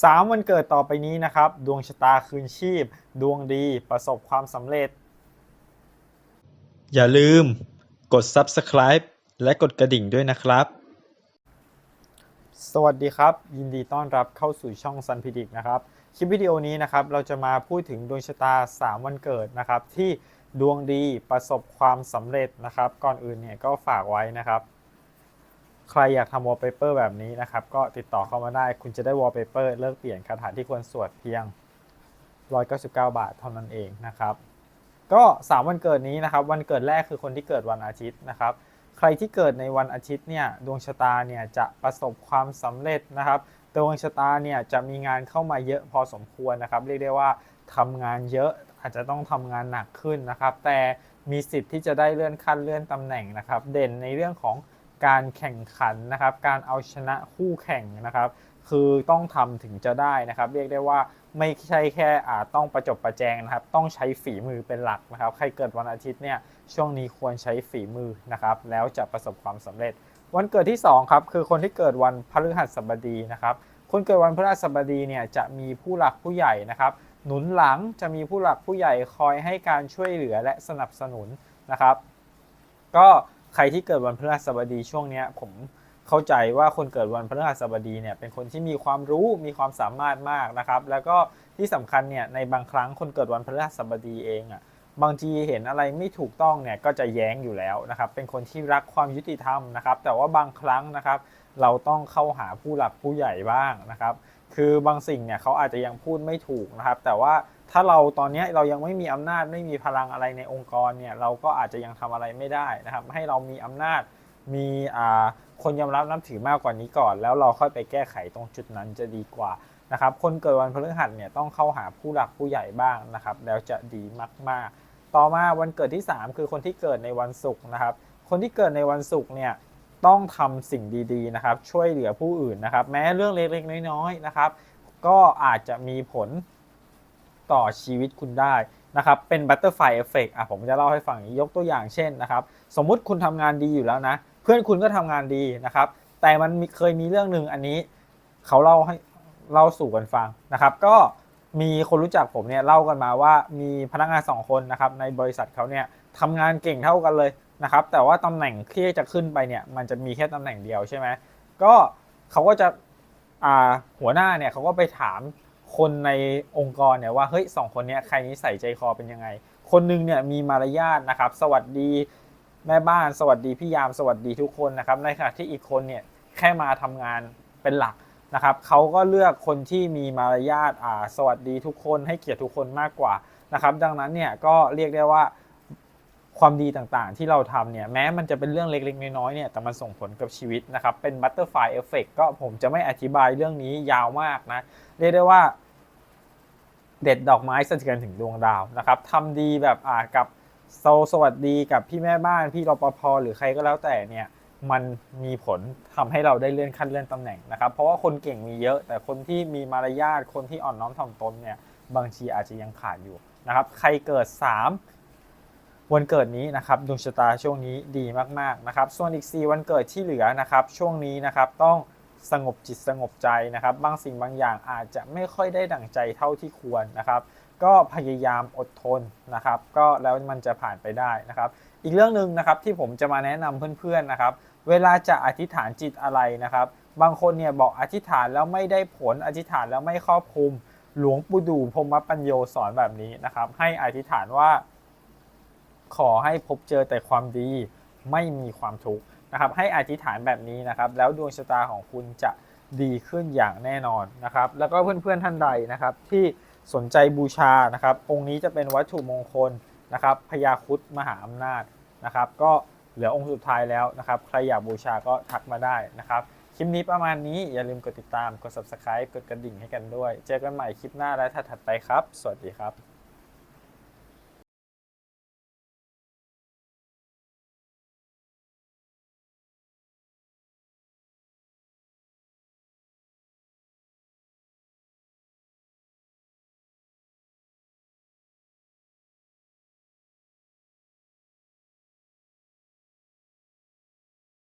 สามวันเกิดต่อไปนี้นะครับ ดวงชะตาคืนชีพ ดวงดีประสบความสำเร็จ อย่าลืมกด subscribe และกดกระดิ่งด้วยนะครับ สวัสดีครับ ยินดีต้อนรับเข้าสู่ช่อง Sun p r e d i c t นะครับ คลิปวิดีโอนี้นะครับเราจะมาพูดถึงดวงชะตา 3 วันเกิดนะครับ ที่ดวงดีประสบความสำเร็จนะครับ ก่อนอื่นเนี่ยก็ฝากไว้นะครับ ใครอยากทำวอลเปเปอร์แบบนี้นะครับ ก็ติดต่อเข้ามาได้ คุณจะได้วอลเปเปอร์เลิกเปลี่ยนคาถาที่ควรสวดเพียง 199 บาทเท่านั้นเองนะครับ ก็ 3 วันเกิดนี้นะครับ วันเกิดแรกคือคนที่เกิดวันอาทิตย์นะครับ ใครที่เกิดในวันอาทิตย์เนี่ยดวงชะตาเนี่ยจะประสบความสำเร็จนะครับดวงชะตาเนี่ยจะมีงานเข้ามาเยอะพอสมควรนะครับเรียกได้ว่าทำงานเยอะอาจจะต้องทำงานหนักขึ้นนะครับ แต่มีสิทธิ์ที่จะได้เลื่อนขั้นเลื่อนตำแหน่งนะครับ เด่นในเรื่องของ การแข่งขันนะครับ การเอาชนะคู่แข่งนะครับ คือต้องทำถึงจะได้นะครับ เรียกได้ว่าไม่ใช่แค่อาต้องประจบประแจงนะครับ ต้องใช้ฝีมือเป็นหลักนะครับ ใครเกิดวันอาทิตย์เนี่ยช่วงนี้ควรใช้ฝีมือนะครับ แล้วจะประสบความสำเร็จ วันเกิดที่2ครับคือคนที่เกิดวันพฤหัสบดีนะครับคนเกิดวันพฤหัสบดีเนี่ยจะมีผู้หลักผู้ใหญ่นะครับหนุนหลังจะมีผู้หลักผู้ใหญ่คอยให้การช่วยเหลือและสนับสนุนนะครับ ก็ ใครที่เกิดวันพฤหัสบดีช่วงนี้ผมเข้าใจว่าคนเกิดวันพฤหัสบดีเนี่ยเป็นคนที่มีความรู้มีความสามารถมากนะครับ แล้วก็ที่สำคัญเนี่ยในบางครั้งคนเกิดวันพฤหัสบดีเองอะ่ะบางทีเห็นอะไรไม่ถูกต้องเนี่ยก็จะแย้งอยู่แล้วนะครับ เป็นคนที่รักความยุติธรรมนะครับ แต่ว่าบางครั้งนะครับ เราต้องเข้าหาผู้หลักผู้ใหญ่บ้างนะครับ คือบางสิ่งเนี่ยเขาอาจจะยังพูดไม่ถูกนะครับ แต่ว่า ถ้าเราตอนนี้เรายังไม่มีอำนาจไม่มีพลังอะไรในองค์กรเนี่ยเราก็อาจจะยังทำอะไรไม่ได้นะครับ ให้เรามีอำนาจมีอ่าคนยอมรับนับถือมากกว่านี้ก่อน แล้วเราค่อยไปแก้ไขตรงจุดนั้นจะดีกว่านะครับคนเกิดวันพฤหัสเนี่ยต้องเข้าหาผู้หลักผู้ใหญ่บ้างนะครับ แล้วจะดีมากๆ ต่อมาวันเกิดที่ 3 คือคนที่เกิดในวันศุกร์นะครับ คนที่เกิดในวันศุกร์เนี่ยต้องทำสิ่งดีๆนะครับ ช่วยเหลือผู้อื่นนะครับ แม้เรื่องเล็กๆน้อยๆนะครับ ก็อาจจะมีผล ต่อชีวิตคุณได้นะครับเป็นบัตเตอร์ไฟเอฟเฟกอะผมจะเล่าให้ฟังยกตัวอย่างเช่นนะครับสมมุติคุณทำงานดีอยู่แล้วนะ เพื่อนคุณก็ทำงานดีนะครับ แต่มันเคยมีเรื่องหนึ่งอันนี้ เขาเล่าให้เล่าสู่กันฟังนะครับ ก็มีคนรู้จักผมเนี่ยเล่ากันมาว่ามีพนักงานสองคนนะครับในบริษัทเขาเนี่ยทำงานเก่งเท่ากันเลยนะครับแต่ว่าตำแหน่งที่จะขึ้นไปเนี่ยมันจะมีแค่ตำแหน่งเดียวใช่ไหมก็เขาก็จะหัวหน้าเนี่ยเขาก็ไปถาม คนในองค์กรเนี่ยว่าเฮ้ยสองคนเนี้ยใครนิสัยใจคอเป็นยังไง คนหนึงเนี่ยมีมารยาทนะครับ สวัสดีแม่บ้าน สวัสดีพี่ยามสวัสดีทุกคนนะครับ ในขณะที่อีกคนเนี่ยแค่มาทำงานเป็นหลักนะครับเขาก็เลือกคนที่มีมารยาทอ่าสวัสดีทุกคนให้เกียรติทุกคนมากกว่านะครับ ดังนั้นเนี่ยก็เรียกได้ว่า ความดีต่างๆ ที่เราทำเนี่ยแม้มันจะเป็นเรื่องเล็กๆ น้อยๆเนี่ยแต่มันส่งผลกับชีวิตนะครับเป็นบัตเตอร์ไฟเอฟเฟกก็ผมจะไม่อธิบายเรื่องนี้ยาวมากนะ เรียกได้ว่า เด็ดดอกไม้สะเทือนถึงดวงดาวนะครับทำดีแบบอ่ากับโซสวัสดีกับพี่แม่บ้านพี่รปภหรือใครก็แล้วแต่เนี่ยมันมีผลทำให้เราได้เลื่อนขั้นเลื่อนตำแหน่งนะครับ เพราะว่าคนเก่งมีเยอะ แต่คนที่มีมารยาทคนที่อ่อนน้อมถ่อมตนเนี่ยบางทีอาจจะยังขาดอยู่นะครับ ใครเกิด 3 วันเกิดนี้นะครับดวงชะตาช่วงนี้ดีมากๆนะครับ ส่วนอีก 4 วันเกิดที่เหลือนะครับช่วงนี้นะครับต้องสงบจิตสงบใจนะครับ บางสิ่งบางอย่างอาจจะไม่ค่อยได้ดั่งใจเท่าที่ควรนะครับ ก็พยายามอดทนนะครับ ก็แล้วมันจะผ่านไปได้นะครับ อีกเรื่องหนึ่งนะครับที่ผมจะมาแนะนำเพื่อนๆนะครับ เวลาจะอธิษฐานจิตอะไรนะครับ บางคนเนี่ยบอกอธิษฐานแล้วไม่ได้ผลอธิษฐานแล้วไม่ครอบคลุม หลวงปู่ดูพรมปัญโยสอนแบบนี้นะครับ ให้อธิษฐานว่า ขอให้พบเจอแต่ความดีไม่มีความทุกข์นะครับ ให้อธิษฐานแบบนี้นะครับ แล้วดวงชะตาของคุณจะดีขึ้นอย่างแน่นอนนะครับ แล้วก็เพื่อนๆท่านใดนะครับ ที่สนใจบูชานะครับ องค์นี้จะเป็นวัตถุมงคลนะครับพญาคุดมหาอำนาจนะครับ ก็เหลือองค์สุดท้ายแล้วนะครับ ใครอยากบูชาก็ทักมาได้นะครับ คลิปนี้ประมาณนี้อย่าลืมกดติดตาม กด subscribe กดกระดิ่งให้กันด้วย เจอกันใหม่คลิปหน้าและถัดๆไปครับ สวัสดีครับ